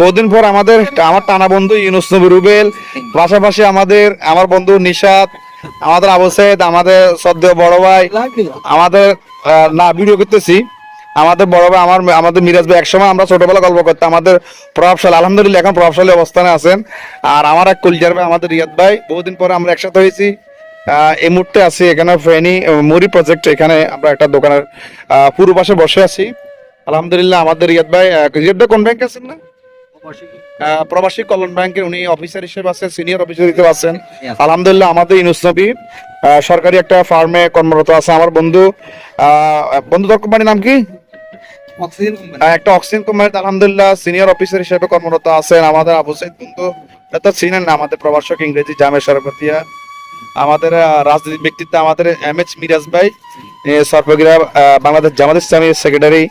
বহুদিন পর আমাদের আমার টানা বন্ধু ইউনুস নবী রুবেল, পাশাপাশি আমাদের, আমার বন্ধু নিশাদ আমাদের আবু সাইদ, আমাদের সদ্য বড় ভাই, আমাদের না ভিডিও করতেছি। আমাদের বড় ভাই, আমার, আমাদের মিরাজ ভাই, একসময় আমরা ছোটবেলা গল্প করতাম। আমাদের প্রভাবশালী, আলহামদুলিল্লাহ, এখন প্রভাবশালী অবস্থানে আছেন। আর আমার এক কলজার ভাই, আমাদের রিয়াদ ভাই, বহুদিন পরে আমরা একসাথে হয়েছি। এই মুহূর্তে আছি এখানে ফেনি মুড়ি প্রজেক্ট এখানে আমরা একটা দোকানের পূর্ব পাশে বসে আছি। আলহামদুলিল্লাহ, আমাদের রিয়াদ ভাই রিয়াদ ভাই কোন ব্যাংক আছেন না? প্রবাসী? কল্যাণ ব্যাংকের উনি অফিসার হিসেবে আছেন সিনিয়র অফিসার হিসেবে আছেন। আলহামদুলিল্লাহ আমাদের ইউনুস নবী সরকারি একটা ফার্মে কর্মরত আছে। আমার বন্ধু বন্ধু তোর কোম্পানির নাম কি? একটা অক্সিজেন কোম্পানিতে আলহামদুলিল্লাহ সিনিয়র অফিসার হিসেবে কর্মরত আছেন। আমাদের আবু সাইদ বন্ধু এটা চিনেন না আমাদের প্রবাসক ইংরেজি জামে সরবতিয়া। আমাদের রাজনৈতিক ব্যক্তিত্ব আমাদের এম এইচ মিরাজ ভাই। সরফগিরা বাংলাদেশ জামাত ইসলামী সেক্রেটারি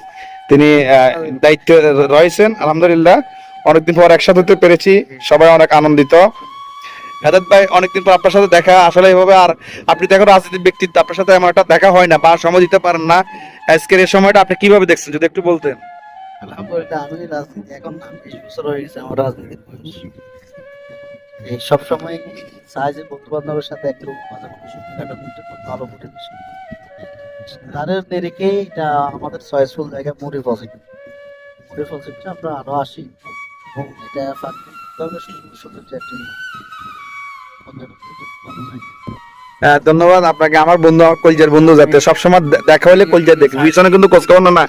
তিনি আহ, দায়িত্বে রয়েছেন আলহামদুলিল্লাহ। অনেকদিন পর একসাথে হতে পেরেছি, সবাই অনেক আনন্দিত। হেদাত ভাই, অনেকদিন পর আপনার সাথে দেখা, আসলে এভাবে আর আপনি দেখো রাজনৈতিক ব্যক্তিত্ব, আপনার সাথে আমার একটা দেখা হয় না বা সময় দিতে পারেন না। আজকের এই সময়টা আপনি কীভাবে দেখছেন, যদি একটু বলতেন। রাজনীতি রাজনীতির এই সবসময় চাই যে সাথে ভালো এটা আমাদের আমরা আরও আসি এবং এটা হ্যাঁ ধন্যবাদ আপনাকে। আমার বন্ধু আমার কলজের বন্ধু যাতে সবসময় দেখা হলে কলজের দেখি। পিছনে কিন্তু খবর না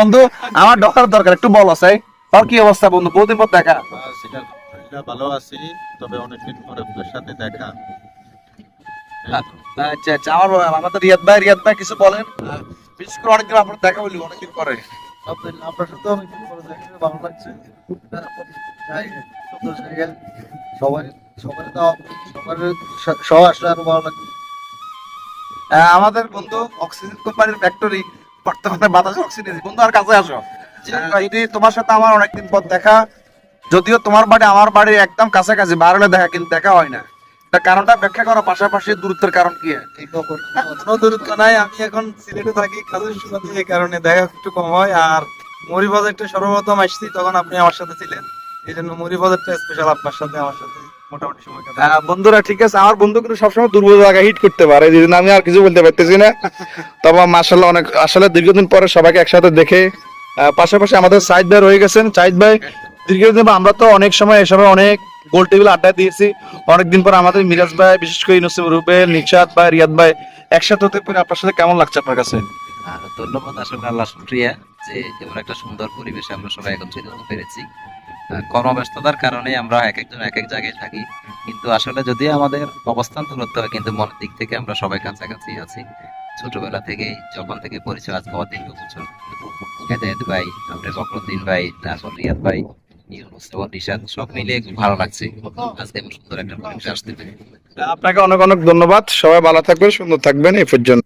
বন্ধু আমার ডকার দরকার। একটু বল আছে তোর কি অবস্থা বন্ধু? বহুদিন পর দেখা। ভালো আছি তবে অনেকদিন পরে আপনার সাথে দেখা। আচ্ছা আচ্ছা আমার আমাদের রিয়াদ ভাই রিয়াদ ভাই কিছু বলেন। বিশেষ করে অনেকদিন আপনার দেখা হইলি অনেকদিন পরে। আপনার সাথে অনেক দিন পরে দেখা হয়ে ভালো লাগছে। যাই, সুন্দর জায়গা সবাই সবার সবার সহ আসলে আরও ভালো লাগবে। আমাদের বন্ধু অক্সিজেন কোম্পানির ফ্যাক্টরি বর্তমানে বাতাস অক্সিজেন বন্ধু আর কাছে আসো। এটি তোমার সাথে আমার অনেকদিন পর দেখা যদিও তোমার বাড়ি আমার বাড়ি একদম কাছাকাছি বার হলে দেখা কিন্তু দেখা হয় না। কারণটা ব্যাখ্যা করো পাশাপাশি দূরত্বের কারণ কি? কোনো দূরত্ব নাই আমি এখন সিলেটে থাকি কাজের সুবাদে এই কারণে দেখা একটু কম হয় আর মুড়ি বাজারটা সর্বপ্রথম আসছি তখন আপনি আমার সাথে ছিলেন। এই জন্য মুড়ি বাজারটা স্পেশাল আপনার সাথে আমার সাথে। আহ, বন্ধুরা ঠিক আছে আমার বন্ধু কিন্তু সবসময় দুর্বল জায়গায় হিট করতে পারে এই আমি আর কিছু বলতে পারতেছি না। তবে মাসাল্লাহ অনেক আসলে দীর্ঘদিন পরে সবাইকে একসাথে দেখে পাশাপাশি আমাদের সাইদ ভাই রয়ে গেছেন। সাইদ ভাই দীর্ঘদিন আমরা তো অনেক সময় সময় অনেক গোল টেবিল আড্ডা দিয়েছি। অনেকদিন পর আমাদের মিরাজ ভাই, বিশেষ করে ইউনুসিম রুবেল নিকশাদ ভাই, রিয়াদ ভাই একসাথে হতে পেরে আপনার সাথে কেমন লাগছে আপনার কাছে? ধন্যবাদ আসলে আল্লাহ যে একটা সুন্দর পরিবেশে আমরা সবাই একত্রিত হতে পেরেছি। কর্মব্যস্ততার কারণে আমরা এক একজন এক এক জায়গায় থাকি। কিন্তু আসলে যদি আমাদের অবস্থান দূরত্ব হয়, কিন্তু মনের দিক থেকে আমরা সবাই কাছাকাছি আছি। ছোটবেলা থেকে যখন থেকে পরিচয় আজ দীর্ঘ বছর। ভাই ফখরুদ্দিন ভাই, তারপর রিয়াদ ভাই আপনাকে অনেক অনেক ধন্যবাদ। সবাই ভালো থাকবেন সুন্দর থাকবেন এই পর্যন্ত।